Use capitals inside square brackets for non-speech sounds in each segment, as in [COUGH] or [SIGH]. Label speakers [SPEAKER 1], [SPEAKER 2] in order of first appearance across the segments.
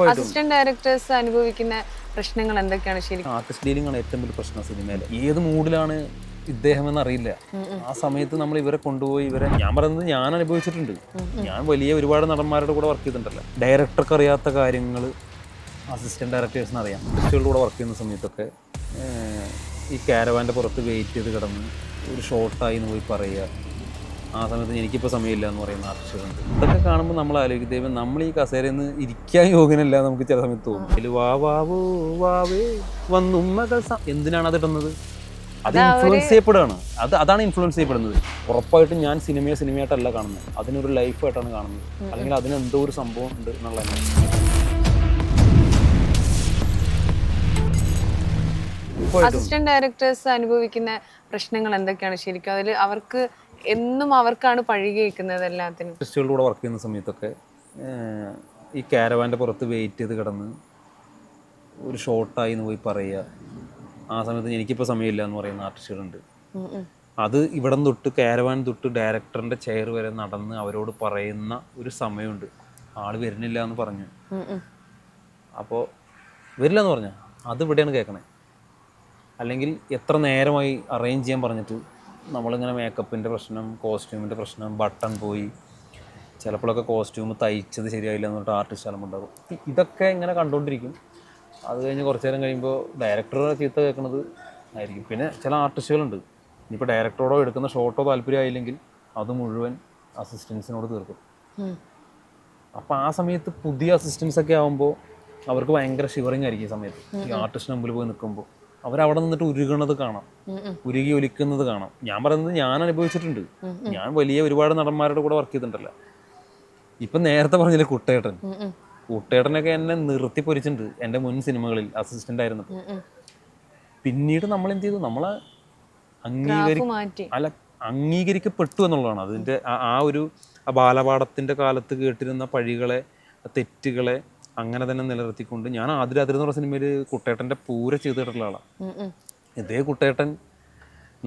[SPEAKER 1] Assistant directors അനുഭവിക്കുന്ന പ്രശ്നങ്ങൾ എന്തൊക്കെയാണ് ശരിക്കും?
[SPEAKER 2] ആർട്ടിസ്റ്റ് ഡീലിംഗ് ആണ് ഏറ്റവും വലിയ പ്രശ്നം സിനിമയിൽ ഏത് മൂഡിലാണ് ഇദ്ദേഹം എന്ന് അറിയില്ല ആ സമയത്ത് നമ്മൾ ഇവരെ കൊണ്ടുപോയി ഇവരെ ഞാൻ പറയുന്നത് ഞാൻ അനുഭവിച്ചിട്ടുണ്ട്. ഞാൻ വലിയ ഒരുപാട് നടന്മാരുടെ കൂടെ വർക്ക് ചെയ്തിട്ടുണ്ടല്ലോ. ഡയറക്ടർക്ക് അറിയാത്ത കാര്യങ്ങൾ അസിസ്റ്റന്റ് ഡയറക്ടേഴ്സിന് അറിയാം. ആർട്ടിസ്റ്റുകളുടെ കൂടെ വർക്ക് ചെയ്യുന്ന സമയത്തൊക്കെ ഈ കാരവാന്റെ പുറത്ത് വെയിറ്റ് ചെയ്ത് കിടന്ന് ഒരു ഷോർട്ടായി എന്ന് പോയി പറയുക. ആ സമയത്ത് എനിക്കിപ്പോൾ സമയമില്ല എന്ന് പറയുന്ന ആർട്ടിസ്റ്റുകളുണ്ട്. ഇതൊക്കെ കാണുമ്പോൾ നമ്മൾ ആലോചിക്കും ദൈവം നമ്മൾ ഈ കസേരയിൽ നിന്ന് ഇരിക്കാൻ യോഗ്യനല്ല നമുക്ക് ചില സമയത്ത് തോന്നും. അതിൽ വാ വാവോ വാവേ വന്നുമ്മകൾ എന്തിനാണ് അത് ഇടുന്നത്? അത് ഇൻഫ്ലുവൻസ് ചെയ്യപ്പെടുകയാണ്. അത് അതാണ് ഇൻഫ്ലുവൻസ് ചെയ്യപ്പെടുന്നത്. ഉറപ്പായിട്ടും ഞാൻ സിനിമയെ സിനിമയായിട്ടല്ല കാണുന്നത്. അതിനൊരു ലൈഫായിട്ടാണ് കാണുന്നത്. അല്ലെങ്കിൽ അതിന് എന്തോ ഒരു സംഭവം ഉണ്ട് എന്നുള്ളതാണ്.
[SPEAKER 1] അസിസ്റ്റന്റ് ഡയറക്ടേഴ്സ് അനുഭവിക്കുന്ന പ്രശ്നങ്ങൾ എന്തൊക്കെയാണ്? ശരിക്കും അതിൽ അവർക്ക് എന്നും അവർക്കാണ് പഴി കേൾക്കുന്നത് എല്ലാത്തിനും.
[SPEAKER 2] ആർട്ടിസ്റ്റുകളുടെ കൂടെ വർക്ക് ചെയ്യുന്ന സമയത്തൊക്കെ ഏഹ്, ഈ കാരവാന്റെ പുറത്ത് വെയിറ്റ് ചെയ്ത് കിടന്ന് ഒരു ഷോർട്ടായി എന്ന് പോയി പറയുക. ആ സമയത്ത് എനിക്കിപ്പോൾ സമയമില്ല എന്ന് പറയുന്ന ആർട്ടിസ്റ്റുകളുണ്ട്
[SPEAKER 1] ഉം ഉം.
[SPEAKER 2] അത് ഇവിടെ നിന്ന് തൊട്ട് കാരവാൻ തൊട്ട് ഡയറക്ടറിന്റെ ചെയർ വരെ നടന്ന് അവരോട് പറയുന്ന ഒരു സമയമുണ്ട്. ആൾ വരുന്നില്ല എന്ന് പറഞ്ഞു.
[SPEAKER 1] ഉം ഉം.
[SPEAKER 2] അപ്പോൾ വരില്ല എന്ന് പറഞ്ഞാൽ അത് ഇവിടെയാണ് കേൾക്കണേ അല്ലെങ്കിൽ എത്ര നേരമായി അറേഞ്ച് ചെയ്യാൻ പറഞ്ഞിട്ട് നമ്മളിങ്ങനെ മേക്കപ്പിന്റെ പ്രശ്നം കോസ്റ്റ്യൂമിന്റെ പ്രശ്നം ബട്ടൺ പോയി. ചിലപ്പോഴൊക്കെ കോസ്റ്റ്യൂം തയ്ച്ചത് ശരിയായില്ല എന്നിട്ട് ആർട്ടിസ്റ്റ് അലമ്പുണ്ടാകും ഇതൊക്കെ ഇങ്ങനെ കണ്ടുകൊണ്ടിരിക്കും അത് കഴിഞ്ഞ് കുറച്ച് നേരം കഴിയുമ്പോൾ ഡയറക്ടർ ചീത്ത കേൾക്കുന്നത് ആയിരിക്കും. പിന്നെ ചില ആർട്ടിസ്റ്റുകളുണ്ട് ഇനിയിപ്പോൾ ഡയറക്ടറോടോ എടുക്കുന്ന ഷോട്ടോ താല്പര്യമായില്ലെങ്കിൽ അത് മുഴുവൻ അസിസ്റ്റൻസിനോട് തീർക്കും. അപ്പോൾ ആ സമയത്ത് പുതിയ അസിസ്റ്റൻസ് ഒക്കെ ആകുമ്പോൾ അവർക്ക് ഭയങ്കര ഷിവറിങ് ആയിരിക്കും ഈ സമയത്ത്. ഈ ആർട്ടിസ്റ്റിന് മുമ്പിൽ പോയി നിൽക്കുമ്പോൾ അവരവിടെ നിന്നിട്ട് ഉരുകണത് കാണാം. ഉരുകി ഒലിക്കുന്നത് കാണാം. ഞാൻ പറയുന്നത് ഞാൻ അനുഭവിച്ചിട്ടുണ്ട്. ഞാൻ വലിയ ഒരുപാട് നടന്മാരുടെ കൂടെ വർക്ക് ചെയ്തിട്ടുണ്ടല്ലോ. ഇപ്പൊ നേരത്തെ പറഞ്ഞില്ലേ കുട്ടേട്ടൻ. കുട്ടേട്ടനൊക്കെ എന്നെ നിർത്തി പൊരിച്ചിട്ടുണ്ട് എന്റെ മുൻ സിനിമകളിൽ അസിസ്റ്റന്റ് ആയിരുന്നപ്പോൾ.
[SPEAKER 1] ഉം.
[SPEAKER 2] പിന്നീട് നമ്മൾ എന്ത് ചെയ്തു? നമ്മളെ അംഗീകരി അല്ല അംഗീകരിക്കപ്പെട്ടു എന്നുള്ളതാണ്. അതിന്റെ ആ- ഒരു ബാലപാഠത്തിന്റെ ബാലപാഠത്തിന്റെ കാലത്ത് കേട്ടിരുന്ന പഴികളെ തെറ്റുകളെ അങ്ങനെ തന്നെ നിലനിർത്തിക്കൊണ്ട് ഞാൻ ആതിരാതിരി എന്ന് പറഞ്ഞ സിനിമയിൽ കുട്ടേട്ടന്റെ പൂര ചെയ്തിട്ടുള്ള ആളാണ്. ഇതേ കുട്ടേട്ടൻ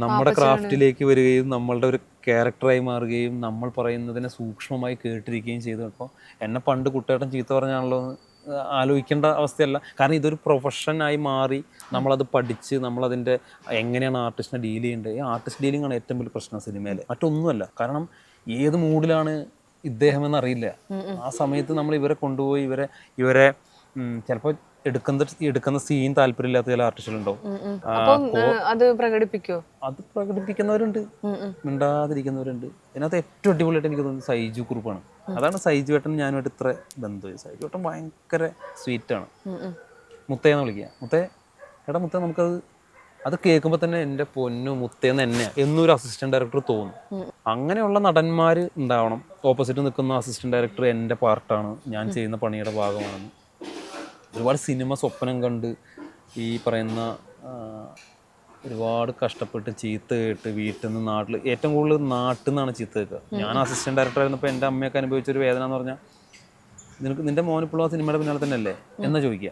[SPEAKER 2] നമ്മുടെ ക്രാഫ്റ്റിലേക്ക് വരികയും നമ്മളുടെ ഒരു ക്യാരക്ടറായി മാറുകയും നമ്മൾ പറയുന്നതിനെ സൂക്ഷ്മമായി കേട്ടിരിക്കുകയും ചെയ്തു. അപ്പോൾ എന്നെ പണ്ട് കുട്ടേട്ടൻ ചീത്ത പറഞ്ഞാണല്ലോ ആലോചിക്കേണ്ട അവസ്ഥയല്ല. കാരണം ഇതൊരു പ്രൊഫഷനായി മാറി നമ്മളത് പഠിച്ച് നമ്മളതിന്റെ എങ്ങനെയാണ് ആർട്ടിസ്റ്റിനെ ഡീൽ ചെയ്യേണ്ടത്? ഈ ആർട്ടിസ്റ്റ് ഡീലിംഗ് ആണ് ഏറ്റവും വലിയ പ്രശ്നം സിനിമയിൽ മറ്റൊന്നുമല്ല. കാരണം ഏത് മൂഡിലാണ് ഇദ്ദേഹം എന്നറിയില്ല ആ സമയത്ത് നമ്മൾ ഇവരെ കൊണ്ടുപോയി ഇവരെ ഇവരെ ചിലപ്പോൾ എടുക്കുന്ന എടുക്കുന്ന സീൻ താല്പര്യമില്ലാത്ത ചില ആർട്ടിസ്റ്റുകളുണ്ടാവും
[SPEAKER 1] ഉം ഉം.
[SPEAKER 2] ആ,
[SPEAKER 1] അപ്പം ഏഹ്, അത് പ്രകടിപ്പിക്കോ
[SPEAKER 2] അത് പ്രകടിപ്പിക്കുന്നവരുണ്ട്. മിണ്ടാതിരിക്കുന്നവരുണ്ട്. അതിനകത്ത് ഏറ്റവും അടിപൊളിയായിട്ട് എനിക്ക് തോന്നുന്നത് സൈജു കുറുപ്പാണ്. അതാണ് സൈജു ഏട്ടൻ ഞാനുമായിട്ട് ഇത്ര ബന്ധു. സൈജു ഏട്ടൻ ഭയങ്കര സ്വീറ്റാണ്. മുത്തയെന്ന് വിളിക്കുക. മുത്തേ എടാ മുത്തേ നമുക്കത് അത് കേൾക്കുമ്പോൾ തന്നെ എന്റെ പൊന്നു മുത്തേന്ന് എന്നെ എന്നൊരു അസിസ്റ്റന്റ് ഡയറക്ടർ തോന്നും. അങ്ങനെയുള്ള നടന്മാർ ഉണ്ടാവണം. ഓപ്പോസിറ്റ് നിൽക്കുന്ന അസിസ്റ്റന്റ് ഡയറക്ടർ എന്റെ പാർട്ടാണ് ഞാൻ ചെയ്യുന്ന പണിയുടെ ഭാഗമാണ് ഒരുപാട് സിനിമ സ്വപ്നം കണ്ട് ഈ പറയുന്ന ഒരുപാട് കഷ്ടപ്പെട്ട് ചീത്ത കേട്ട് വീട്ടിൽ നിന്ന് നാട്ടിൽ ഏറ്റവും കൂടുതൽ നാട്ടിൽ നിന്നാണ് ചീത്ത കേൾക്കുക. ഞാൻ അസിസ്റ്റന്റ് ഡയറക്ടർ ആയിരുന്നപ്പോൾ എന്റെ അമ്മയൊക്കെ അനുഭവിച്ചൊരു വേദന എന്ന് പറഞ്ഞാൽ നിനക്ക് നിന്റെ മോൻ ആ സിനിമയുടെ പിന്നാലെ തന്നെ അല്ലേ എന്നാ ചോദിക്കുക?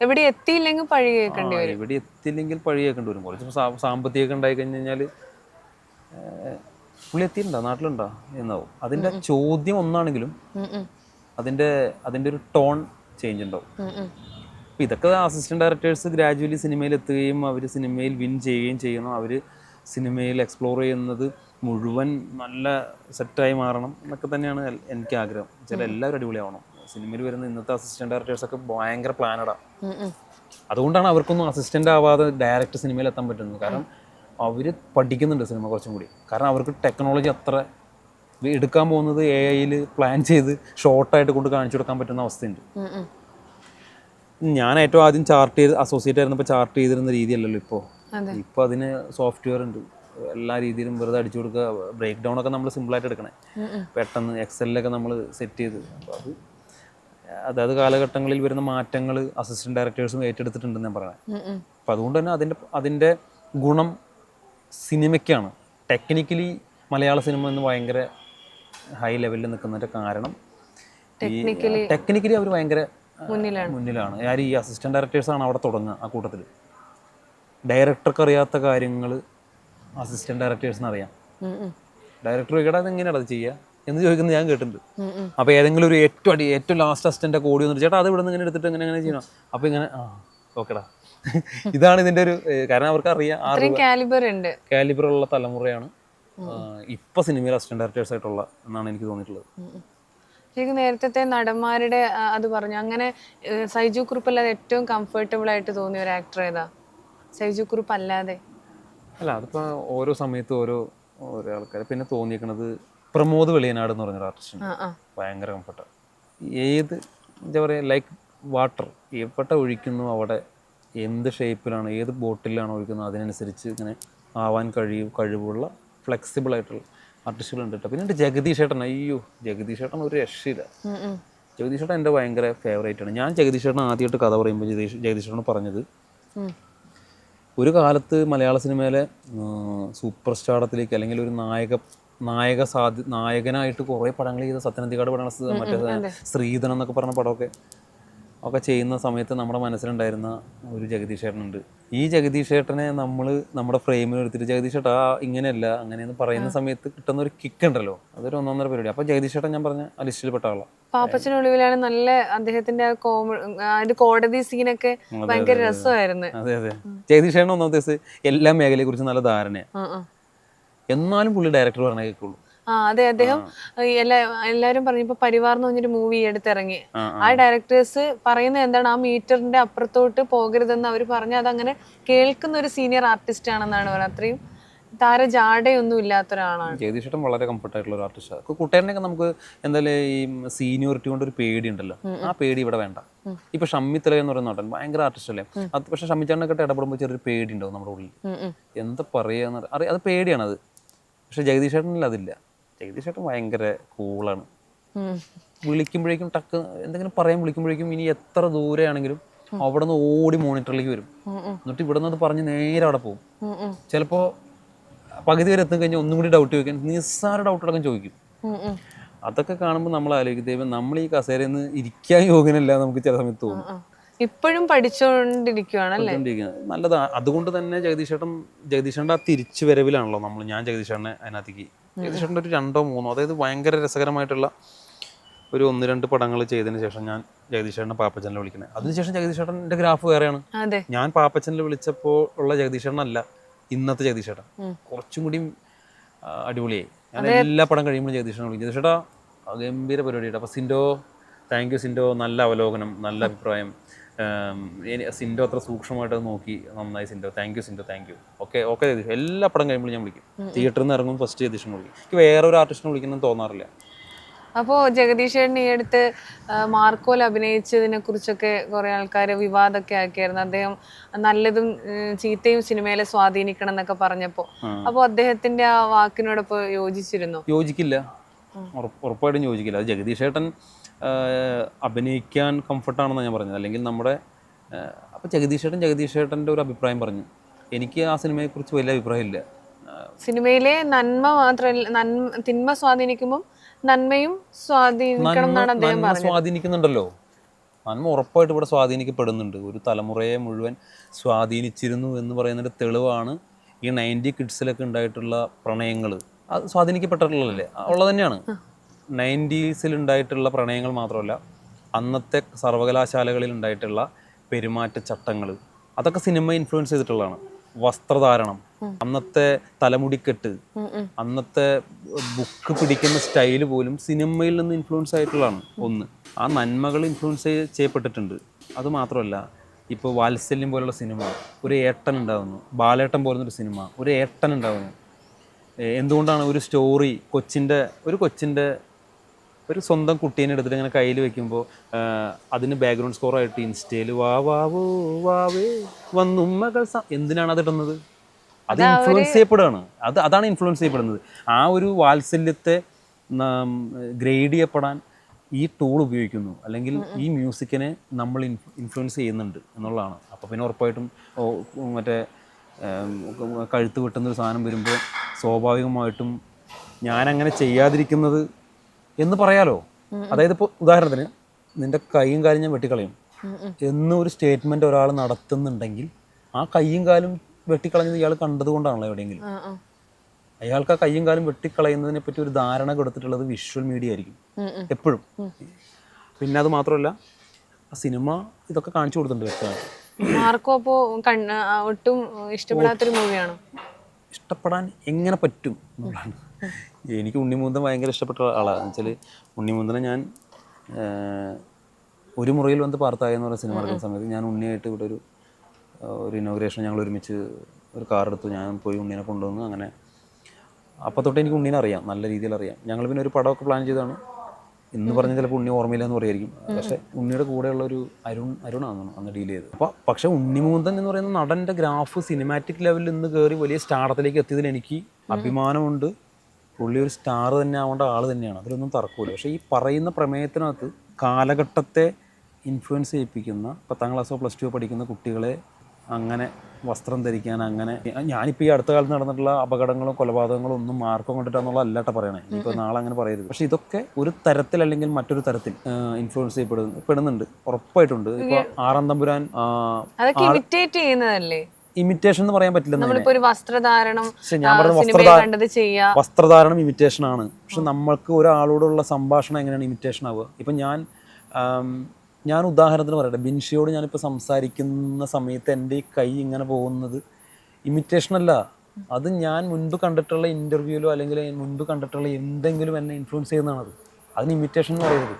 [SPEAKER 1] എവിടെ എത്തിയില്ലെങ്കിൽ പഴി കേൾക്കേണ്ടി വരും.
[SPEAKER 2] എവിടെ എത്തിയില്ലെങ്കിൽ പഴി കേൾക്കേണ്ടി വരും. കുറച്ച് സാമ്പത്തികമൊക്കെ ഉണ്ടായി കഴിഞ്ഞ് കഴിഞ്ഞാൽ പുള്ളി എത്തിയിട്ടുണ്ടോ? നാട്ടിലുണ്ടോ? എന്നാവും. അതിന്റെ ചോദ്യം ഒന്നാണെങ്കിലും അതിന്റെ അതിന്റെ ഒരു ടോൺ ചേഞ്ച് ഉണ്ടാവും.
[SPEAKER 1] ഉം.
[SPEAKER 2] ഇതൊക്കെ അസിസ്റ്റന്റ് ഡയറക്ടേഴ്സ് ഗ്രാജുവലി സിനിമയിൽ എത്തുകയും അവർ സിനിമയിൽ വിൻ ചെയ്യുകയും ചെയ്യണം അവർ സിനിമയിൽ എക്സ്പ്ലോർ ചെയ്യുന്നത് മുഴുവൻ നല്ല സെറ്റായി മാറണം എന്നൊക്കെ തന്നെയാണ് എനിക്ക് ആഗ്രഹം. ചില എല്ലാവരും അടിപൊളിയാവണം. സിനിമയിൽ വരുന്ന ഇന്നത്തെ അസിസ്റ്റന്റ് ഡയറക്ടേഴ്സൊക്കെ ഭയങ്കര പ്ലാനഡാണ്
[SPEAKER 1] ഉം ഉം.
[SPEAKER 2] അതുകൊണ്ടാണ് അവർക്കൊന്നും അസിസ്റ്റന്റ് ആവാതെ ഡയറക്റ്റ് സിനിമയിൽ എത്താൻ പറ്റുന്നത്. കാരണം അവർ പഠിക്കുന്നുണ്ട് സിനിമ കുറച്ചും കൂടി. കാരണം അവർക്ക് ടെക്നോളജി അത്ര എടുക്കാൻ പോകുന്നത് എ ഐയിൽ പ്ലാൻ ചെയ്ത് ഷോർട്ടായിട്ട് കൊണ്ട് കാണിച്ചു കൊടുക്കാൻ പറ്റുന്ന അവസ്ഥയുണ്ട്. ഞാൻ ഏറ്റവും ആദ്യം ചാർട്ട് ചെയ്ത് അസോസിയേറ്റ് ആയിരുന്നപ്പോൾ ചാർട്ട് ചെയ്തിരുന്ന രീതിയല്ലല്ലോ ഇപ്പോൾ ഇപ്പോൾ അതിന് സോഫ്റ്റ്വെയർ ഉണ്ട്. എല്ലാ രീതിയിലും വെറുതെ അടിച്ചു കൊടുക്കുക ബ്രേക്ക് ഡൗൺ ഒക്കെ നമ്മൾ സിമ്പിളായിട്ട് എടുക്കണേ. പെട്ടെന്ന് എക്സലിലൊക്കെ നമ്മൾ സെറ്റ് ചെയ്ത്. അപ്പോൾ അത് അതായത് കാലഘട്ടങ്ങളിൽ വരുന്ന മാറ്റങ്ങൾ അസിസ്റ്റന്റ് ഡയറക്ടേഴ്സും ഏറ്റെടുത്തിട്ടുണ്ടെന്ന് ഞാൻ
[SPEAKER 1] പറയാം.
[SPEAKER 2] അപ്പം അതുകൊണ്ട് തന്നെ അതിന്റെ അതിന്റെ ഗുണം സിനിമയ്ക്കാണ് ടെക്നിക്കലി മലയാള സിനിമ എന്ന് ഭയങ്കര ഹൈ ലെവലിൽ നിൽക്കുന്നതിന്റെ കാരണം ടെക്നിക്കലി അവർ ഭയങ്കര
[SPEAKER 1] മുന്നിലാണ്.
[SPEAKER 2] ആര് ഈ അസിസ്റ്റന്റ് ഡയറക്ടേഴ്സാണ് അവിടെ തുടങ്ങുക ആ കൂട്ടത്തിൽ ഡയറക്ടർക്ക് അറിയാത്ത കാര്യങ്ങൾ അസിസ്റ്റന്റ് ഡയറക്ടേഴ്സിന് അറിയാം. ഡയറക്ടർ ചോദിക്കടാ അതെങ്ങനെയാണ് അത് ചെയ്യുക എന്ന് ചോദിക്കുന്നത് ഞാൻ കേട്ടിട്ടുണ്ട്. അപ്പോൾ ഏതെങ്കിലും ഒരു ഏറ്റവും അടി ഏറ്റവും ലാസ്റ്റ് അസ്റ്റന്റ് ഒക്കെ ഓടി വന്നിട്ട് ചേട്ടാ അത് ഇവിടെ നിന്ന് ഇങ്ങനെ എടുത്തിട്ട് ഇങ്ങനെ ഇങ്ങനെ ചെയ്യണം. അപ്പോൾ ഇങ്ങനെ ആ ഓക്കെടാ ഇതാണ് ഇതിന്റെ ഒരു കാരണം അവർക്ക് അറിയാം.
[SPEAKER 1] കാലിബർ
[SPEAKER 2] ഉള്ള തലമുറയാണ്. ഇപ്പൊ സിനിമയിൽ അസിസ്റ്റന്റ് ഡയറക്ടേഴ്സ് ആയിട്ടുള്ള എന്നാണ് എനിക്ക് തോന്നിയിട്ടുള്ളത്.
[SPEAKER 1] ശരിക്കും നേരത്തെ നടന്മാരുടെ അത് പറഞ്ഞു. അങ്ങനെ സൈജു കുറുപ്പ് അല്ലാതെ ഏറ്റവും കംഫർട്ടബിൾ ആയിട്ട് തോന്നിയ ഒരു ആക്ടർ ഏതാ? സൈജു കുറുപ്പ് അല്ലാതെ.
[SPEAKER 2] അല്ല അതിപ്പോ ഓരോ സമയത്ത് ഓരോ ഓരോ ആൾക്കാർ പിന്നെ തോന്നിയേക്കണത് പ്രമോദ് വെളിയനാട് എന്ന് പറഞ്ഞൊരു
[SPEAKER 1] ആർട്ടിസ്റ്റ്
[SPEAKER 2] ഭയങ്കര കംഫർട്ടാണ് ഏത് എന്താ പറയുക ലൈക്ക് വാട്ടർ എവിടെ ഒഴിക്കുന്നു അവിടെ എന്ത് ഷേപ്പിലാണ് ഏത് ബോട്ടിലാണ് ഒഴിക്കുന്നത് അതിനനുസരിച്ച് ഇങ്ങനെ ആവാൻ കഴിയും കഴിവുള്ള ഫ്ലെക്സിബിൾ ആയിട്ടുള്ള ആർട്ടിസ്റ്റുകൾ ഉണ്ട് കേട്ടോ പിന്നെ എന്റെ ജഗദീഷ് ഏട്ടൻ അയ്യോ ജഗദീഷ് ഏട്ടൻ ഒരു രക്ഷയില്ല. ജഗദീഷ് ഏട്ടൻ എന്റെ ഭയങ്കര ഫേവറേറ്റ് ആണ്. ഞാൻ ജഗദീഷ് ഏട്ടൻ ആദ്യമായിട്ട് കഥ പറയുമ്പോൾ ജഗദീഷ് ജഗദീഷ് ഏട്ടൻ പറഞ്ഞത് ഒരു കാലത്ത് മലയാള സിനിമയിലെ സൂപ്പർ സ്റ്റാറത്തിലേക്ക് അല്ലെങ്കിൽ ഒരു നായക നായക സാധ്യ നായകനായിട്ട് കുറേ പടങ്ങൾ ചെയ്ത സത്യനന്ദിക്കാട് പടങ്ങൾ മറ്റേ ശ്രീധനം എന്നൊക്കെ പറഞ്ഞ പടമൊക്കെ. ഒക്കെ ചെയ്യുന്ന സമയത്ത് നമ്മുടെ മനസ്സിലുണ്ടായിരുന്ന ഒരു ജഗദീഷ് ഏട്ടനുണ്ട് ഈ ജഗദീഷ് ഏട്ടനെ നമ്മൾ നമ്മുടെ ഫ്രെയിമിൽ എടുത്തിട്ട് ജഗദീഷ് ഏട്ടാ ഇങ്ങനെയല്ല അങ്ങനെയെന്ന് പറയുന്ന സമയത്ത് കിട്ടുന്ന ഒരു കിക്ക് ഉണ്ടല്ലോ. അതൊരു ഒന്നൊന്നര പരിപാടി. അപ്പൊ ജഗദീഷ് ഏട്ടൻ ഞാൻ പറഞ്ഞ ആ ലിസ്റ്റിൽ ലിസ്റ്റിൽപ്പെട്ട ആളാണ്
[SPEAKER 1] പാപ്പച്ചനൊളിവിലാണ് നല്ല അദ്ദേഹത്തിന്റെ ആ കോമഡി കോടതി സീനൊക്കെ ഭയങ്കര രസമായിരുന്നു.
[SPEAKER 2] അതെ അതെ. ജഗദീഷ് ഒന്നാമത്തെ എല്ലാ മേഖലയെ കുറിച്ച് നല്ല ധാരണയാണ് എന്നാലും പുള്ളി ഡയറക്ടർ പറഞ്ഞേ കേൾക്കുള്ളൂ.
[SPEAKER 1] ആ അതെ അദ്ദേഹം ഈ എല്ലാ എല്ലാവരും പറഞ്ഞു ഇപ്പൊ പരിവാർ എന്ന് പറഞ്ഞൊരു മൂവി എടുത്തിറങ്ങി
[SPEAKER 2] ആ,
[SPEAKER 1] ഡയറക്ടേഴ്സ് പറയുന്നത് എന്താണ്? ആ മീറ്ററിന്റെ അപ്പുറത്തോട്ട് പോകരുതെന്ന് അവർ പറഞ്ഞു അതങ്ങനെ കേൾക്കുന്ന ഒരു സീനിയർ ആർട്ടിസ്റ്റ് ആണെന്നാണ് പറയുന്നത്. അത്രയും താര ജാടയൊന്നും ഇല്ലാത്ത ഒരാളാണ്.
[SPEAKER 2] ജഗദീഷ് വളരെ കംഫർട്ട് ആയിട്ടുള്ള ഒരു ആർട്ടിസ്റ്റാണ് കുട്ടേനൊക്കെ നമുക്ക് എന്തായാലും ഈ സീനിയോറിറ്റി കൊണ്ട് ഒരു പേടി ഉണ്ടല്ലോ ആ പേടി ഇവിടെ വേണ്ട. ഇപ്പൊ ഷമ്മി തലേ എന്ന് പറയുന്ന നടൻ ഭയങ്കര ആർട്ടിസ്റ്റ് അല്ലേ? അത് പക്ഷെ ഷമ്മിച്ചാണ്ടൊക്കെ ഇടപെടുമ്പോൾ ചെറിയൊരു പേടി ഉണ്ടാവും നമ്മുടെ ഉള്ളിൽ. എന്താ പറയാന്ന് അറിയാം അത് പേടിയാണ് അത് പക്ഷെ ജഗദീഷ് ചേട്ടനിൽ അതില്ല ജഗദീഷ് ചേട്ടൻ ഭയങ്കര കൂളാണ് വിളിക്കുമ്പോഴേക്കും ടക്ക് എന്തെങ്കിലും പറയാൻ വിളിക്കുമ്പോഴേക്കും ഇനി എത്ര ദൂരെയാണെങ്കിലും അവിടെ നിന്ന് ഓടി മോണിറ്ററിലേക്ക് വരും. എന്നിട്ട് ഇവിടെ നിന്ന് അത് പറഞ്ഞ് നേരെ അവിടെ പോകും. ചിലപ്പോൾ പകുതി വരെ എത്തും കഴിഞ്ഞാൽ ഒന്നും കൂടി ഡൗട്ട് ചോദിക്കാൻ നിസ്സാര ഡൗട്ട് അടക്കം ചോദിക്കും. അതൊക്കെ കാണുമ്പോൾ നമ്മൾ ആലോചിക്കും ദൈവം നമ്മൾ ഈ കസേരയിൽ നിന്ന് ഇരിക്കാൻ യോഗ്യനല്ല നമുക്ക് ചില സമയത്ത് തോന്നും.
[SPEAKER 1] ഇപ്പോഴും പഠിച്ചുകൊണ്ടിരിക്കുകയാണല്ലേ
[SPEAKER 2] പഠിച്ചുകൊണ്ടിരിക്കുന്നത്. നല്ലതാ. അതുകൊണ്ട് തന്നെ ജഗദീഷേട്ടൻ ജഗദീഷേട്ടന്റെ ആ തിരിച്ചു വരവിലാണല്ലോ നമ്മൾ ഞാൻ ജഗദീഷേട്ടനെ അതിനകത്തേക്ക് ജഗദീഷേട്ടന്റെ ഒരു രണ്ടോ മൂന്നോ അതായത് ഭയങ്കര രസകരമായിട്ടുള്ള ഒരു ഒന്ന് രണ്ട് പടങ്ങൾ ചെയ്തതിന് ശേഷം ഞാൻ ജഗദീഷേട്ടനെ പാപ്പച്ചനെ വിളിക്കുന്നത് അതിനുശേഷം ജഗദീഷേട്ടന്റെ ഗ്രാഫ് വേറെയാണ്. ഞാൻ പാപ്പച്ചനെ വിളിച്ചപ്പോൾ ഉള്ള ജഗദീഷേട്ടനല്ല ഇന്നത്തെ ജഗദീഷേട്ടൻ. കുറച്ചും കൂടി അടിപൊളിയായി. ഞാൻ എല്ലാ പടം കഴിയുമ്പോൾ ജഗദീഷേട്ടൻ വിളിക്കും. ജഗദീഷേട്ടാ ഗംഭീര പരിപാടിയായിട്ട്. അപ്പോൾ സിൻഡോ താങ്ക് യു സിൻഡോ. നല്ല അവലോകനം നല്ല അഭിപ്രായം. സിൻഡോ അത്ര സൂക്ഷ്മമായിട്ട് നോക്കി നന്നായി Sindo thank you Sindo thank you okay okay Jagadeesh എല്ലാ പടം കഴിയുമ്പോൾ ഞാൻ വിളിക്കും. തിയേറ്ററിൽ നിന്ന് ഇറങ്ങുമ്പോൾ ഫസ്റ്റ് ജഗദീഷിനെ വിളിക്കും. എനിക്ക് വേറെ ഒരു ആർട്ടിസ്റ്റിനെ വിളിക്കണം തോന്നാറില്ല.
[SPEAKER 1] അപ്പോ ജഗദീഷേട്ടൻ ഈ അടുത്ത് മാർക്കോൽ അഭിനയിച്ചതിനെ കുറിച്ചൊക്കെ കുറെ ആൾക്കാർ വിവാദമൊക്കെ ആക്കിയായിരുന്നു. അദ്ദേഹം നല്ലതും ചീത്തയും സിനിമയിലെ സ്വാധീനിക്കണം എന്നൊക്കെ പറഞ്ഞപ്പോൾ അപ്പോൾ അദ്ദേഹത്തിന്റെ ആ വാക്കിനോടൊപ്പം യോജിച്ചിരുന്നു?
[SPEAKER 2] യോജിക്കില്ല. ഉറപ്പ് ഉറപ്പായിട്ടും യോജിക്കില്ല. അത് ജഗദീഷ് ഏട്ടൻ അഭിനയിക്കാൻ കംഫർട്ടാണെന്ന് ഞാൻ പറഞ്ഞത്. അല്ലെങ്കിൽ നമ്മുടെ അപ്പോൾ ജഗദീഷ് ഏട്ടൻ ജഗദീഷ് ഏട്ടന്റെ ഒരു അഭിപ്രായം പറഞ്ഞു. എനിക്ക് ആ സിനിമയെക്കുറിച്ച് വലിയ അഭിപ്രായമില്ല.
[SPEAKER 1] സിനിമയിലെ നന്മ മാത്രമല്ല നന്മ തിന്മ സ്വാധീനിക്കുമ്പോൾ നന്മയും സ്വാധീനിക്കണം എന്നാണ് അദ്ദേഹം പറഞ്ഞത്.
[SPEAKER 2] സ്വാധീനിക്കുന്നുണ്ടല്ലോ. നന്മ ഉറപ്പായിട്ട് ഇവിടെ സ്വാധീനിക്കപ്പെടുന്നുണ്ട്. ഒരു തലമുറയെ മുഴുവൻ സ്വാധീനിച്ചിരുന്നു എന്ന് പറയുന്നതിന്റെ തെളിവാണ് ഈ നയന്റി കിഡ്സിലൊക്കെ ഉണ്ടായിട്ടുള്ള പ്രണയങ്ങൾ അത് സ്വാധീനിക്കപ്പെട്ടിട്ടുള്ളതല്ലേ? ഉള്ളത് തന്നെയാണ്. നയന്റീസിൽ ഉണ്ടായിട്ടുള്ള പ്രണയങ്ങൾ മാത്രമല്ല അന്നത്തെ സർവകലാശാലകളിൽ ഉണ്ടായിട്ടുള്ള പെരുമാറ്റച്ചട്ടങ്ങൾ അതൊക്കെ സിനിമ ഇൻഫ്ലുവൻസ് ചെയ്തിട്ടുള്ളതാണ്. വസ്ത്രധാരണം അന്നത്തെ തലമുടിക്കെട്ട്. അന്നത്തെ ബുക്ക് പിടിക്കുന്ന സ്റ്റൈൽ പോലും സിനിമയിൽ നിന്ന് ഇൻഫ്ലുവൻസ് ആയിട്ടുള്ളതാണ് ഒന്ന്. ആ നന്മകൾ ഇൻഫ്ലുവൻസ് ചെയ്യപ്പെട്ടിട്ടുണ്ട്. അത് മാത്രമല്ല ഇപ്പോൾ വാത്സല്യം പോലുള്ള സിനിമ ഒരു ഏട്ടൻ ഉണ്ടാകുന്നു ബാലേട്ടൻ പോലുള്ളൊരു സിനിമ ഒരു ഏട്ടൻ ഉണ്ടാകുന്നു എന്തുകൊണ്ടാണ് ഒരു സ്റ്റോറി കൊച്ചിന്റെ ഒരു കൊച്ചിന്റെ ഒരു സ്വന്തം കുട്ടീനെ എടുത്തിട്ട് ഇങ്ങനെ കയ്യിൽ വെക്കുമ്പോൾ അതിന് ബാക്ക്ഗ്രൗണ്ട് സ്കോർ ആയിട്ട് ഇൻസ്റ്റയിൽ വാ വാവോ വാവേ വന്നുമ്മകൾ എന്തിനാണ് അത് ഇടുന്നത്? അത് ഇൻഫ്ലുവൻസ് ചെയ്യപ്പെടുകയാണ് അത് അതാണ് ഇൻഫ്ലുവൻസ് ചെയ്യപ്പെടുന്നത്. ആ ഒരു വാത്സല്യത്തെ ഗ്രേഡ് ചെയ്യപ്പെടാൻ ഈ ടൂൾ ഉപയോഗിക്കുന്നു. അല്ലെങ്കിൽ ഈ മ്യൂസിക്കിനെ നമ്മൾ ഇൻഫ്ലുവൻസ് ചെയ്യുന്നുണ്ട് എന്നുള്ളതാണ്. അപ്പോൾ പിന്നെ ഉറപ്പായിട്ടും മറ്റേ കഴുത്ത് വെട്ടുന്ന ഒരു സാധനം വരുമ്പോൾ സ്വാഭാവികമായിട്ടും ഞാനങ്ങനെ ചെയ്യാതിരിക്കുന്നത് എന്ന് പറയാലോ? അതായത് ഇപ്പോൾ ഉദാഹരണത്തിന് നിന്റെ കൈയും കാലും ഞാൻ വെട്ടിക്കളയും. എന്നൊരു സ്റ്റേറ്റ്മെന്റ് ഒരാൾ നടത്തുന്നുണ്ടെങ്കിൽ ആ കൈയും കാലും വെട്ടിക്കളഞ്ഞത് ഇയാൾ കണ്ടതുകൊണ്ടാണല്ലോ എവിടെയെങ്കിലും. അയാൾക്ക് ആ കയ്യും കാലും വെട്ടിക്കളയുന്നതിനെ പറ്റി ഒരു ധാരണ കൊടുത്തിട്ടുള്ളത് വിഷ്വൽ മീഡിയ ആയിരിക്കും. എപ്പോഴും. പിന്നെ അത് മാത്രമല്ല ആ സിനിമ ഇതൊക്കെ കാണിച്ചു കൊടുത്തിട്ടുണ്ട് വ്യക്തമായിട്ട്.
[SPEAKER 1] മാർക്കോ അപ്പോ ഒട്ടും ഇഷ്ടപ്പെടാത്തൊരു മൂവിയാണ്
[SPEAKER 2] ഇഷ്ടപ്പെടാൻ എങ്ങനെ പറ്റും എന്നുള്ളതാണ്. എനിക്ക് ഉണ്ണിമൂന്തൻ ഭയങ്കര ഇഷ്ടപ്പെട്ട ആളാണ്. വെച്ചാൽ ഉണ്ണിമൂന്തനെ ഞാൻ ഒരു മുറിയിൽ വന്ന് പാർത്തായ എന്ന് പറയുന്ന സിനിമ ഇറക്കുന്ന സമയത്ത് ഞാൻ ഉണ്ണിയായിട്ട് ഇവിടെ ഒരു ഒരു ഇനോഗ്രേഷൻ ഞങ്ങൾ ഒരുമിച്ച് ഒരു കാർ എടുത്തു. ഞാൻ പോയി ഉണ്ണിനെ കൊണ്ടുവന്നു. അങ്ങനെ അപ്പോൾ തൊട്ട് എനിക്ക് ഉണ്ണിനെ അറിയാം. നല്ല രീതിയിൽ അറിയാം. ഞങ്ങൾ പിന്നെ ഒരു പടമൊക്കെ പ്ലാൻ ചെയ്താണ് ഇന്ന് പറഞ്ഞ ചിലപ്പോൾ ഉണ്ണി ഓർമ്മയില്ല എന്ന് പറയായിരിക്കും. പക്ഷേ ഉണ്ണിയുടെ കൂടെയുള്ള ഒരു അരുൺ അരുണാണ് അന്ന് ഡീൽ ചെയ്തത്. അപ്പോൾ പക്ഷേ ഉണ്ണിമൂന്തൻ എന്ന് പറയുന്ന നടന്റെ ഗ്രാഫ് സിനിമാറ്റിക് ലെവലിൽ നിന്ന് കയറി വലിയ സ്റ്റാർത്തിലേക്ക് എത്തിയതിൽ എനിക്ക് അഭിമാനമുണ്ട്. പുള്ളി ഒരു സ്റ്റാർ തന്നെ ആവേണ്ട ആൾ തന്നെയാണ്. അതിലൊന്നും തർക്കമില്ല പക്ഷേ ഈ പറയുന്ന പ്രമേയത്തിനകത്ത് കാലഘട്ടത്തെ ഇൻഫ്ലുവൻസ് ചെയ്യിപ്പിക്കുന്ന പത്താം ക്ലാസ്സോ പ്ലസ് ടു പഠിക്കുന്ന കുട്ടികളെ അങ്ങനെ വസ്ത്രം ധരിക്കാൻ അങ്ങനെ ഞാനിപ്പോൾ ഈ അടുത്ത കാലത്ത് നടന്നിട്ടുള്ള അപകടങ്ങളും കൊലപാതകങ്ങളും ഒന്നും മാർക്കം കൊണ്ടിട്ടാന്നുള്ള അല്ലാട്ട പറയണേ. ഇപ്പോൾ നാളെ അങ്ങനെ പറയരുത്. പക്ഷേ ഇതൊക്കെ ഒരു തരത്തിൽ അല്ലെങ്കിൽ മറ്റൊരു തരത്തിൽ ഇൻഫ്ലുവൻസ് ചെയ്യപ്പെടുന്നു പെടുന്നുണ്ട്. ഉറപ്പായിട്ടുണ്ട്. ഇപ്പോൾ ആറാം തമ്പുരാൻ
[SPEAKER 1] ഇമിറ്റേറ്റ് ചെയ്യുന്നതല്ലേ?
[SPEAKER 2] ഇമിറ്റേഷൻ എന്ന് പറയാൻ പറ്റില്ല
[SPEAKER 1] നമ്മളിപ്പോ ഒരു വസ്ത്രധാരണം
[SPEAKER 2] പക്ഷെ ഞാൻ പറഞ്ഞ
[SPEAKER 1] ചെയ്യാ.
[SPEAKER 2] വസ്ത്രധാരണം ഇമിറ്റേഷൻ ആണ്. പക്ഷെ നമ്മൾക്ക് ഒരാളോടുള്ള സംഭാഷണം എങ്ങനെയാണ് ഇമിറ്റേഷൻ ആവുക? ഇപ്പൊ ഞാൻ ഞാൻ ഉദാഹരണത്തിന് പറയട്ടെ ബിൻഷിയോട് ഞാനിപ്പോൾ സംസാരിക്കുന്ന സമയത്ത് എന്റെ ഈ കൈ ഇങ്ങനെ പോകുന്നത് ഇമിറ്റേഷൻ അല്ല. അത് ഞാൻ മുൻപ് കണ്ടിട്ടുള്ള ഇന്റർവ്യൂവിലോ അല്ലെങ്കിൽ മുൻപ് കണ്ടിട്ടുള്ള എന്തെങ്കിലും എന്നെ ഇൻഫ്ലുവൻസ് ചെയ്യുന്നതാണത്. അതിന് ഇമിറ്റേഷൻ എന്ന് പറയുന്നത്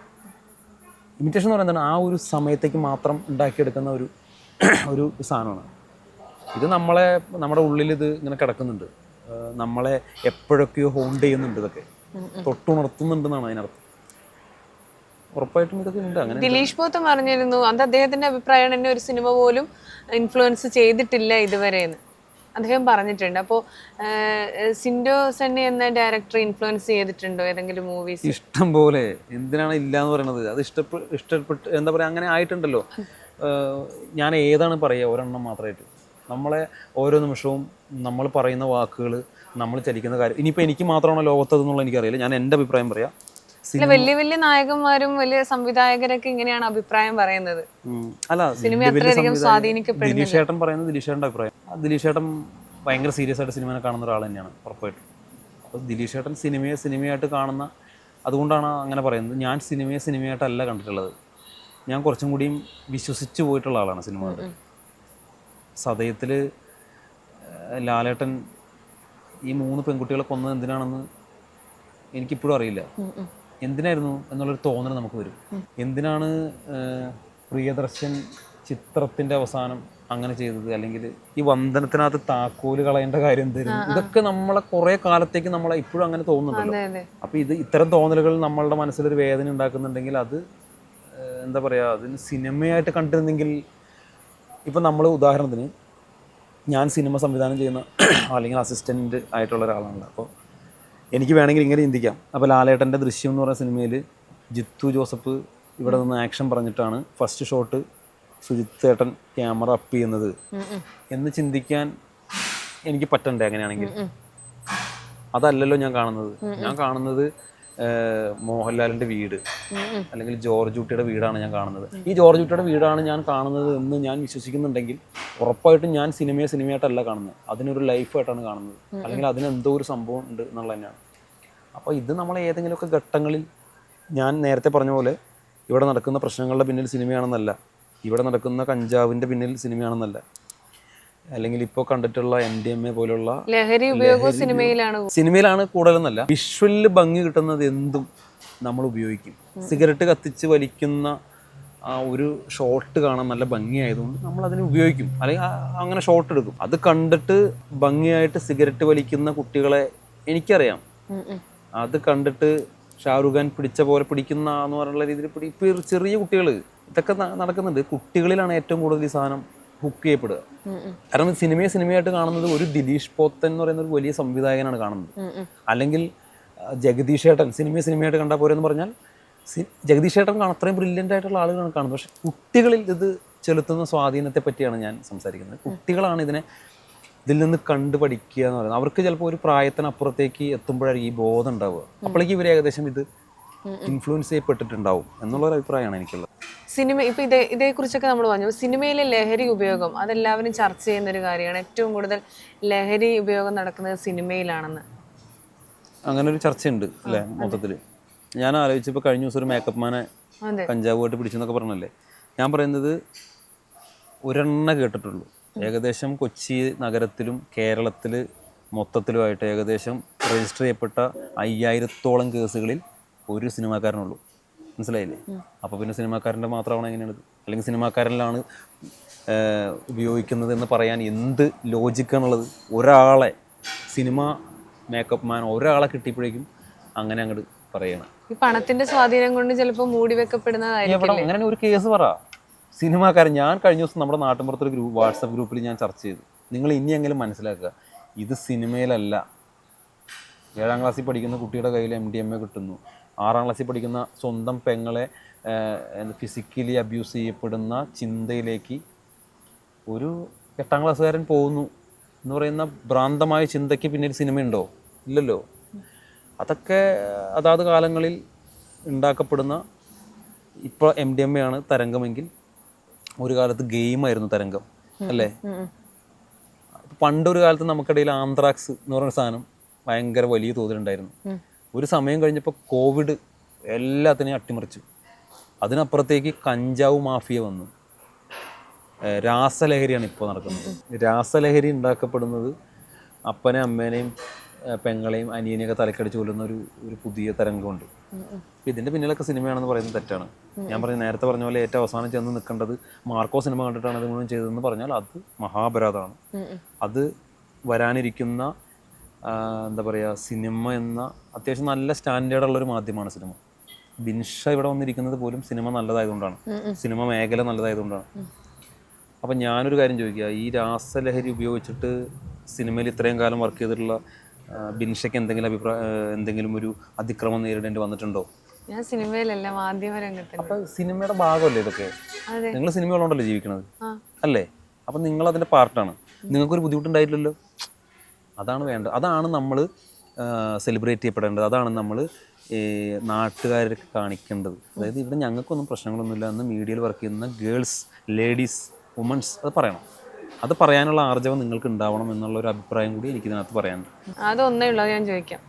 [SPEAKER 2] ഇമിറ്റേഷൻ എന്ന് പറയുന്നത് ആ ഒരു സമയത്തേക്ക് മാത്രം ഉണ്ടാക്കിയെടുക്കുന്ന ഒരു ഒരു സാധനമാണ്. ഇത് നമ്മളെ നമ്മുടെ ഉള്ളിൽ ഇത് ഇങ്ങനെ കിടക്കുന്നുണ്ട്. നമ്മളെ എപ്പോഴൊക്കെയോ ഹോണ്ട് ചെയ്യുന്നുണ്ട് ഇതൊക്കെ. തൊട്ടുണർത്തുന്നുണ്ടെന്നാണ് അതിനർത്ഥം. ഉറപ്പായിട്ടും ഇതൊക്കെ ഉണ്ട്. അങ്ങനെ
[SPEAKER 1] ദിലീഷ് പോത്ത് പറഞ്ഞിരുന്നു അത് അദ്ദേഹത്തിന്റെ അഭിപ്രായമാണ്. എന്നെ ഒരു സിനിമ പോലും ഇൻഫ്ലുവൻസ് ചെയ്തിട്ടില്ല ഇതുവരെ എന്ന് അദ്ദേഹം പറഞ്ഞിട്ടുണ്ട്. അപ്പോ സിൻഡോ സണ്ണി എന്ന ഡയറക്ടർ ഇൻഫ്ലുവൻസ് ചെയ്തിട്ടുണ്ടോ ഏതെങ്കിലും മൂവീസ്
[SPEAKER 2] ഇഷ്ടം പോലെ. എന്തിനാണ് ഇല്ല എന്ന് പറയുന്നത് അത് ഇഷ്ടപ്പെട്ട് ഇഷ്ടപ്പെട്ട് എന്താ പറയുക അങ്ങനെ ആയിട്ടുണ്ടല്ലോ. ഞാൻ ഏതാണ് പറയുക ഒരെണ്ണം മാത്രമായിട്ട്. നമ്മളെ ഓരോ നിമിഷവും നമ്മൾ പറയുന്ന വാക്കുകൾ നമ്മൾ ചലിക്കുന്ന കാര്യം. ഇനിയിപ്പോൾ എനിക്ക് മാത്രമാണോ ലോകത്തതെന്നുള്ള എനിക്കറിയില്ല. ഞാൻ എന്റെ അഭിപ്രായം പറയാം.
[SPEAKER 1] അല്ല വലിയ വലിയ നായകന്മാരും വലിയ സംവിധായകരൊക്കെ ഇങ്ങനെയാണ് അഭിപ്രായം പറയുന്നത്.
[SPEAKER 2] അല്ല
[SPEAKER 1] സിനിമ അത്രയധികം
[SPEAKER 2] സംവിധായകർ- ദിലീഷ് ഏട്ടൻ പറയുന്നത് ദിലീഷ് ഏട്ടന്റെ അഭിപ്രായം. ദിലീഷ് ഏട്ടൻ ഭയങ്കര സീരിയസ് ആയിട്ട് സിനിമനെ കാണുന്ന ഒരാൾ തന്നെയാണ് ഉറപ്പായിട്ടും. അപ്പോൾ ദിലീഷ് ഏട്ടൻ സിനിമയെ സിനിമയായിട്ട് കാണുന്ന അതുകൊണ്ടാണ് അങ്ങനെ പറയുന്നത്. ഞാൻ സിനിമയെ സിനിമയായിട്ടല്ല കണ്ടിട്ടുള്ളത്. ഞാൻ കുറച്ചും കൂടിയും വിശ്വസിച്ച് പോയിട്ടുള്ള ആളാണ് സിനിമകളിൽ സതയത്തിൽ ലാലേട്ടൻ ഈ മൂന്ന് പെൺകുട്ടികളെ കൊന്നത് എന്തിനാണെന്ന് എനിക്കിപ്പോഴും അറിയില്ല. എന്തിനായിരുന്നു എന്നുള്ളൊരു തോന്നൽ നമുക്ക് വരും. എന്തിനാണ് പ്രിയദർശൻ ചിത്രത്തിന്റെ അവസാനം അങ്ങനെ ചെയ്തത്? അല്ലെങ്കിൽ ഈ വന്ദനത്തിനകത്ത് താക്കോൽ കളയേണ്ട കാര്യം എന്തായിരുന്നു ഇതൊക്കെ നമ്മളെ കുറെ കാലത്തേക്ക് നമ്മളെ ഇപ്പോഴും അങ്ങനെ തോന്നുന്നുണ്ടല്ലോ. അപ്പോൾ ഇത് ഇത്തരം തോന്നലുകൾ നമ്മളുടെ മനസ്സിലൊരു വേദന ഉണ്ടാക്കുന്നുണ്ടെങ്കിൽ അത് എന്താ പറയാ അതിന് സിനിമയായിട്ട് കണ്ടിരുന്നെങ്കിൽ ഇപ്പം നമ്മൾ ഉദാഹരണത്തിന് ഞാൻ സിനിമ സംവിധാനം ചെയ്യുന്ന [CLEARS THROAT] അല്ലെങ്കിൽ അസിസ്റ്റന്റ് ആയിട്ടുള്ള ഒരാളാണല്ലോ അപ്പോൾ എനിക്ക് വേണമെങ്കിൽ ഇങ്ങനെ ചിന്തിക്കാം. അപ്പോൾ ലാലേട്ടന്റെ ദൃശ്യം എന്ന് പറയുന്ന സിനിമയിൽ ജിത്തു ജോസഫ് ഇവിടെ നിന്ന് ആക്ഷൻ പറഞ്ഞിട്ടാണ് ഫസ്റ്റ് ഷോട്ട് സുജിത്ത് ഏട്ടൻ ക്യാമറ അപ്പ് ചെയ്യുന്നത്. എന്ന് ചിന്തിക്കാൻ എനിക്ക് പറ്റണ്ടേ അങ്ങനെയാണെങ്കിൽ? അതല്ലല്ലോ ഞാൻ കാണുന്നത്. ഞാൻ കാണുന്നത് മോഹൻലാലിന്റെ വീട്. അല്ലെങ്കിൽ ജോർജ് കുട്ടിയുടെ വീടാണ് ഞാൻ കാണുന്നത്. ഈ ജോർജ് കുട്ടിയുടെ വീടാണ് ഞാൻ കാണുന്നത് എന്ന് ഞാൻ വിശ്വസിക്കുന്നുണ്ടെങ്കിൽ ഉറപ്പായിട്ടും ഞാൻ സിനിമയെ സിനിമയായിട്ടല്ല കാണുന്നത്. അതിനൊരു ലൈഫായിട്ടാണ് കാണുന്നത്. അല്ലെങ്കിൽ അതിന് എന്തോ ഒരു സംഭവം ഉണ്ട് എന്നുള്ളത് തന്നെയാണ്. അപ്പോൾ ഇത് നമ്മൾ ഏതെങ്കിലുമൊക്കെ ഘട്ടങ്ങളിൽ ഞാൻ നേരത്തെ പറഞ്ഞ പോലെ ഇവിടെ നടക്കുന്ന പ്രശ്നങ്ങളുടെ പിന്നിൽ സിനിമയാണെന്നല്ല. ഇവിടെ നടക്കുന്ന കഞ്ചാവിന്റെ പിന്നിൽ സിനിമയാണെന്നല്ല. അല്ലെങ്കിൽ ഇപ്പോൾ കണ്ടിട്ടുള്ള എം ഡി എം എ പോലുള്ള
[SPEAKER 1] ലഹരി ഉപയോഗം സിനിമയിലാണ്
[SPEAKER 2] സിനിമയിലാണ് കൂടുതലെന്നല്ല. വിഷ്വലിൽ ഭംഗി കിട്ടുന്നത് എന്തും നമ്മൾ ഉപയോഗിക്കും. സിഗരറ്റ് കത്തിച്ച് വലിക്കുന്ന ആ ഒരു ഷോട്ട് കാണാൻ നല്ല ഭംഗിയായതുകൊണ്ട് നമ്മൾ അതിന് ഉപയോഗിക്കും. അല്ലെങ്കിൽ അങ്ങനെ ഷോട്ട് എടുക്കും. അത് കണ്ടിട്ട് ഭംഗിയായിട്ട് സിഗരറ്റ് വലിക്കുന്ന കുട്ടികളെ എനിക്കറിയാം. അത് കണ്ടിട്ട് ഷാറുഖ് ഖാൻ പിടിച്ച പോലെ പിടിക്കുന്ന എന്ന് പറയുന്ന രീതിയിൽ പിടി ചെറിയ കുട്ടികൾ ഇതൊക്കെ നടക്കുന്നുണ്ട്. കുട്ടികളിലാണ് ഏറ്റവും കൂടുതൽ ഈ സാധനം ഹുക്ക് ചെയ്യപ്പെടുക. കാരണം സിനിമയെ സിനിമയായിട്ട് കാണുന്നത് ഒരു ദിലീഷ് പോത്തൻ എന്ന് പറയുന്ന ഒരു വലിയ സംവിധായകനാണ് കാണുന്നത്. അല്ലെങ്കിൽ ജഗദീഷ് ഏട്ടൻ സിനിമയെ സിനിമയായിട്ട് കണ്ടാൽ പോരെന്ന് പറഞ്ഞാൽ ജഗദീഷ് ഏട്ടൻ കാണാൻ അത്രയും ബ്രില്യന്റ് ആയിട്ടുള്ള ആളുകളാണ് കാണുന്നത്. പക്ഷെ കുട്ടികളിൽ ഇത് ചെലുത്തുന്ന സ്വാധീനത്തെ പറ്റിയാണ് ഞാൻ സംസാരിക്കുന്നത്. കുട്ടികളാണ് ഇതിനെ ഇതിൽ നിന്ന് കണ്ടു പഠിക്കുക എന്ന് പറയുന്നത്. അവർക്ക് ചിലപ്പോൾ ഒരു പ്രായത്തിനപ്പുറത്തേക്ക് എത്തുമ്പോഴായിരിക്കും ഈ ബോധം ഉണ്ടാവുക. അപ്പോഴേക്കും ഇവർ ഏകദേശം ഇത് ഇൻഫ്ലുവൻസ് ചെയ്യപ്പെട്ടിട്ടുണ്ടാവും എന്നുള്ളൊരു അഭിപ്രായമാണ് എനിക്കുള്ളത്.
[SPEAKER 1] സിനിമ ഇപ്പൊ ഇതേ ഇതേക്കുറിച്ചൊക്കെ നമ്മൾ പറഞ്ഞു. സിനിമയിലെ ലഹരി ഉപയോഗം അതെല്ലാവരും ചർച്ച ചെയ്യുന്ന ഒരു കാര്യമാണ്. ഏറ്റവും കൂടുതൽ ലഹരി ഉപയോഗം നടക്കുന്നത് സിനിമയിലാണെന്ന്.
[SPEAKER 2] അങ്ങനെ ഒരു ചർച്ചയുണ്ട് അല്ലേ മൊത്തത്തിൽ. ഞാൻ ആലോചിച്ചപ്പോൾ കഴിഞ്ഞ ദിവസം ഒരു മേക്കപ്പ് മാനെ കഞ്ചാവുമായിട്ട് പിടിച്ചെന്നൊക്കെ പറഞ്ഞല്ലേ? ഞാൻ പറയുന്നത് ഒരെണ്ണ കേട്ടിട്ടുള്ളൂ. ഏകദേശം കൊച്ചി നഗരത്തിലും കേരളത്തിൽ മൊത്തത്തിലുമായിട്ട് ഏകദേശം രജിസ്റ്റർ ചെയ്യപ്പെട്ട അയ്യായിരത്തോളം കേസുകളിൽ ഒരു സിനിമാക്കാരനുള്ളൂ. മനസ്സിലായില്ലേ? അപ്പോൾ പിന്നെ സിനിമാക്കാരന്റെ മാത്രമാണ് എങ്ങനെയാണ് അല്ലെങ്കിൽ സിനിമാക്കാരനിലാണ് ഉപയോഗിക്കുന്നത് എന്ന് പറയാൻ എന്ത് ലോജിക്കാണുള്ളത്? ഒരാളെ സിനിമ മേക്കപ്പ് മാൻ ഒരാളെ കിട്ടിയപ്പോഴേക്കും അങ്ങനെ അങ്ങോട്ട് പറയണം.
[SPEAKER 1] ഈ പണത്തിന്റെ സ്വാധീനം കൊണ്ട് ചിലപ്പോൾ മൂടി വെക്കപ്പെടുന്നതായിരിക്കും
[SPEAKER 2] അങ്ങനെ ഒരു കേസ് പറ. സിനിമാക്കാരൻ ഞാൻ കഴിഞ്ഞ ദിവസം നമ്മുടെ നാട്ടിൻപുറത്തൊരു ഗ്രൂപ്പ് വാട്സപ്പ് ഗ്രൂപ്പിൽ ഞാൻ ചർച്ച ചെയ്തു. നിങ്ങൾ ഇനിയെങ്കിലും മനസ്സിലാക്കുക ഇത് സിനിമയിലല്ല. ഏഴാം ക്ലാസ്സിൽ പഠിക്കുന്ന കുട്ടിയുടെ കയ്യിൽ എം ഡി എം എ കിട്ടുന്നു. ആറാം ക്ലാസ്സിൽ പഠിക്കുന്ന സ്വന്തം പെങ്ങളെ ഫിസിക്കലി അബ്യൂസ് ചെയ്യപ്പെടുന്ന ചിന്തയിലേക്ക് ഒരു എട്ടാം ക്ലാസ്സുകാരൻ പോകുന്നു എന്ന് പറയുന്ന ഭ്രാന്തമായ ചിന്തയ്ക്ക് പിന്നിൽ സിനിമയുണ്ടോ ഇല്ലല്ലോ അതൊക്കെ അതാത് കാലങ്ങളിൽ ഉണ്ടാക്കപ്പെടുന്ന ഇപ്പോൾ എം ഡി എം എ ആണ് തരംഗമെങ്കിൽ ഒരു കാലത്ത് ഗെയിമായിരുന്നു തരംഗം അല്ലേ. പണ്ടൊരു കാലത്ത് നമുക്കിടയിൽ ആന്ത്രാക്സ് എന്ന് പറയുന്ന സാധനം ഭയങ്കര വലിയ തോതിലുണ്ടായിരുന്നു. ഒരു സമയം കഴിഞ്ഞപ്പോൾ കോവിഡ് എല്ലാത്തിനെയും അട്ടിമറിച്ചു. അതിനപ്പുറത്തേക്ക് കഞ്ചാവ് മാഫിയ വന്നു. രാസലഹരിയാണ് ഇപ്പോൾ നടക്കുന്നത്. രാസലഹരി ഉണ്ടാക്കപ്പെടുന്നത് അപ്പനെ അമ്മേനെയും പെങ്ങളെയും അനിയനെയൊക്കെ തലക്കടിച്ച് കൊല്ലുന്ന ഒരു ഒരു പുതിയ തരംഗമുണ്ട്. ഇതിന്റെ പിന്നിലൊക്കെ സിനിമയാണെന്ന് പറയുന്നത് തെറ്റാണ്. ഞാൻ പറഞ്ഞ നേരത്തെ പറഞ്ഞ പോലെ ഏറ്റവും അവസാനം ചെന്ന് നിൽക്കേണ്ടത് മാർക്കോ സിനിമ കണ്ടിട്ടാണ് ഇത് മുഴുവൻ ചെയ്തതെന്ന് പറഞ്ഞാൽ അത് മഹാപരാധമാണ്. അത് വരാനിരിക്കുന്ന എന്താ പറയുക സിനിമ എന്ന അത്യാവശ്യം നല്ല സ്റ്റാൻഡേർഡ് ഉള്ള ഒരു മാധ്യമമാണ് സിനിമ. ബിൻഷ ഇവിടെ വന്നിരിക്കുന്നത് പോലും സിനിമ നല്ലതായതുകൊണ്ടാണ്. സിനിമ മേഖല നല്ലതായതുകൊണ്ടാണ്. അപ്പം ഞാനൊരു കാര്യം ചോദിക്കുക ഈ രാസലഹരി ഉപയോഗിച്ചിട്ട് സിനിമയിൽ ഇത്രയും കാലം വർക്ക് ചെയ്തിട്ടുള്ള ബിൻഷയ്ക്ക് എന്തെങ്കിലും അഭിപ്രായം എന്തെങ്കിലും ഒരു അതിക്രമം നേരിടേണ്ടി വന്നിട്ടുണ്ടോ?
[SPEAKER 1] ഞാൻ സിനിമയിലല്ല മാധ്യമ രംഗത്തുണ്ട്
[SPEAKER 2] അപ്പം സിനിമയുടെ ഭാഗമല്ലേ ഇതൊക്കെ? നിങ്ങൾ ഉള്ളതുകൊണ്ടല്ലേ ജീവിക്കുന്നത് അല്ലേ? അപ്പം നിങ്ങൾ അതിന്റെ പാർട്ടാണ് നിങ്ങൾക്കൊരു ബുദ്ധിമുട്ടുണ്ടായില്ലല്ലോ? അതാണ് വേണ്ടത്. അതാണ് നമ്മൾ സെലിബ്രേറ്റ് ചെയ്യപ്പെടേണ്ടത്. അതാണ് നമ്മൾ നാട്ടുകാർക്ക് കാണിക്കേണ്ടത്. അതായത് ഇവിടെ ഞങ്ങൾക്കൊന്നും പ്രശ്നങ്ങളൊന്നുമില്ല. എന്ന് മീഡിയയിൽ വർക്ക് ചെയ്യുന്ന ഗേൾസ് ലേഡീസ് വുമൺസ് അത് പറയണം. അത് പറയാനുള്ള ആർജവം നിങ്ങൾക്ക് ഉണ്ടാവണം എന്നുള്ള ഒരു അഭിപ്രായം കൂടി എനിക്ക് ഇതിനകത്ത് പറയാനുണ്ട്.
[SPEAKER 1] അതൊന്നേ ഉള്ളൂ ഞാൻ ചോദിക്കാം.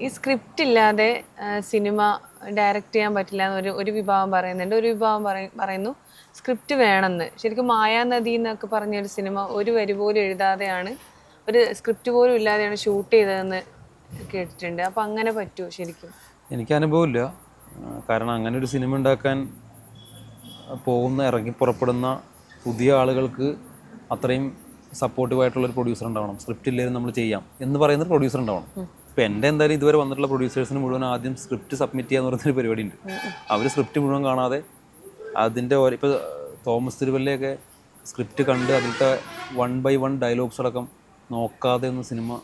[SPEAKER 1] ഈ സ്ക്രിപ്റ്റ് ഇല്ലാതെ സിനിമ ഡയറക്റ്റ് ചെയ്യാൻ പറ്റില്ല എന്ന് ഒരു വിഭാഗം പറയുന്നുണ്ട്. ഒരു വിഭാഗം പറയ- പറയുന്നു സ്ക്രിപ്റ്റ് വേണമെന്ന്. ശരിക്കും മായാനദി എന്നൊക്കെ പറഞ്ഞ ഒരു സിനിമ ഒരു വരി പോലും എഴുതാതെയാണ് ഒരു സ്ക്രിപ്റ്റ് പോലും ഇല്ലാതെയാണ് ഷൂട്ട് ചെയ്തതെന്ന് കേട്ടിട്ടുണ്ട്. അപ്പം അങ്ങനെ പറ്റുമോ ശരിക്കും?
[SPEAKER 2] എനിക്ക് അനുഭവമില്ല. ഇല്ല കാരണം അങ്ങനെ ഒരു സിനിമ ഉണ്ടാക്കാൻ പോകുന്ന ഇറങ്ങി പുറപ്പെടുന്ന പുതിയ ആളുകൾക്ക് അത്രയും സപ്പോർട്ടീവായിട്ടുള്ളൊരു പ്രൊഡ്യൂസർ ഉണ്ടാവണം. സ്ക്രിപ്റ്റ് ഇല്ലെങ്കിൽ നമ്മൾ ചെയ്യാം എന്ന് പറയുന്ന പ്രൊഡ്യൂസർ ഉണ്ടാവണം. ഇപ്പം എന്റെ എന്തായാലും ഇതുവരെ വന്നിട്ടുള്ള പ്രൊഡ്യൂസേഴ്സിന് മുഴുവൻ ആദ്യം സ്ക്രിപ്റ്റ് സബ്മിറ്റ് ചെയ്യാന്ന് പറയുന്നൊരു പരിപാടി ഉണ്ട് അവർ സ്ക്രിപ്റ്റ് മുഴുവൻ കാണാതെ അതിന്റെ ഇപ്പോൾ തോമസ് തിരുവല്ലയൊക്കെ സ്ക്രിപ്റ്റ് കണ്ട് അതിലത്തെ വൺ ബൈ വൺ ഡയലോഗ്സ് അടക്കം നോക്കാതെ ഒന്നും സിനിമ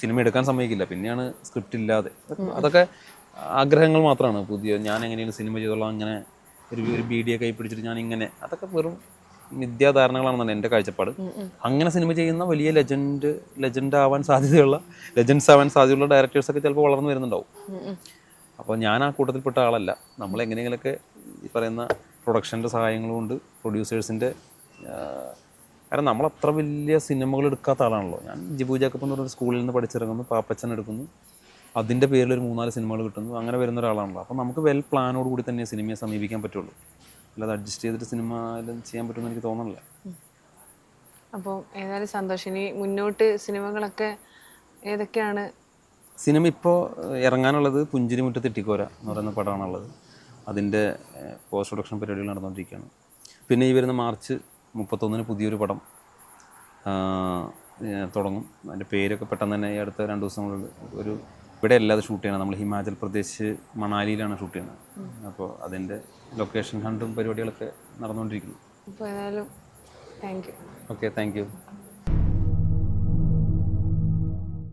[SPEAKER 2] സിനിമ എടുക്കാൻ സമ്മതിക്കില്ല. പിന്നെയാണ് സ്ക്രിപ്റ്റ് ഇല്ലാതെ. അതൊക്കെ ആഗ്രഹങ്ങൾ മാത്രമാണ് പുതിയ ഞാൻ എങ്ങനെയാണ് സിനിമ ചെയ്തോളാം അങ്ങനെ ഒരു ഒരു ബീഡിയെ കൈ പിടിച്ചിട്ട് ഞാൻ ഇങ്ങനെ അതൊക്കെ വെറും മിഥ്യാധാരണകളാണെന്നാണ് എന്റെ കാഴ്ചപ്പാട്. അങ്ങനെ സിനിമ ചെയ്യുന്ന വലിയ ലെജൻഡ് ലെജൻഡ് ആവാൻ സാധ്യതയുള്ള ലെജൻഡ്സ് ആവാൻ സാധ്യതയുള്ള ഡയറക്ടേഴ്സൊക്കെ ചിലപ്പോൾ വളർന്നു വരുന്നുണ്ടാവും. അപ്പോൾ ഞാൻ ആ കൂട്ടത്തിൽപ്പെട്ട ആളല്ല. നമ്മൾ എങ്ങനെയെങ്കിലൊക്കെ ഈ പറയുന്ന പ്രൊഡക്ഷന്റെ സഹായങ്ങൾ കൊണ്ട് പ്രൊഡ്യൂസേഴ്സിന്റെ കാരണം നമ്മൾ അത്ര വലിയ സിനിമകൾ എടുക്കാത്ത ആളാണല്ലോ. ഞാൻ ജിബു ജാക്കപ്പ് എന്ന് പറഞ്ഞ സ്കൂളിൽ നിന്ന് പഠിച്ചിറങ്ങുന്നു പാപ്പച്ചൻ എടുക്കുന്നു. അതിന്റെ പേരിൽ ഒരു മൂന്നാൽ സിനിമകൾ കിട്ടുന്നു അങ്ങനെ വരുന്ന ഒരാളാണല്ലോ. അപ്പോൾ നമുക്ക് വെൽ പ്ലാനോട് കൂടി തന്നെ സിനിമയെ സമീപിക്കാൻ പറ്റുള്ളൂ. അല്ലാതെ അഡ്ജസ്റ്റ് ചെയ്തിട്ട് സിനിമ ചെയ്യാൻ പറ്റുമെന്ന് എനിക്ക് തോന്നണില്ല.
[SPEAKER 1] അപ്പോൾ ഏതായാലും സന്തോഷം. ഇനി മുന്നോട്ട് സിനിമകളൊക്കെ ഏതൊക്കെയാണ്?
[SPEAKER 2] സിനിമ ഇപ്പോൾ ഇറങ്ങാനുള്ളത് പുഞ്ചിരി മുറ്റ ഇട്ടിക്കോര എന്ന് പറയുന്ന പടമാണുള്ളത്. അതിന്റെ പോസ്റ്റ് പ്രൊഡക്ഷൻ പരിപാടികൾ നടന്നുകൊണ്ടിരിക്കുകയാണ്. പിന്നെ ഈ വരുന്ന മാർച്ച് മുപ്പത്തൊന്നിന് പുതിയൊരു പടം തുടങ്ങും. അതിന്റെ പേരൊക്കെ പെട്ടെന്ന് തന്നെ ഈ അടുത്ത രണ്ട് ദിവസങ്ങളിൽ ഒരു ഇവിടെ അല്ലാതെ ഷൂട്ട് ചെയ്യണം. നമ്മൾ ഹിമാചൽ പ്രദേശ് മണാലിയിലാണ് ഷൂട്ട് ചെയ്യുന്നത്. അപ്പോൾ അതിന്റെ ലൊക്കേഷൻ ഹണ്ടും പരിപാടികളൊക്കെ നടന്നുകൊണ്ടിരിക്കുന്നു.
[SPEAKER 1] അപ്പോൾ ഏതായാലും thank you
[SPEAKER 2] okay thank you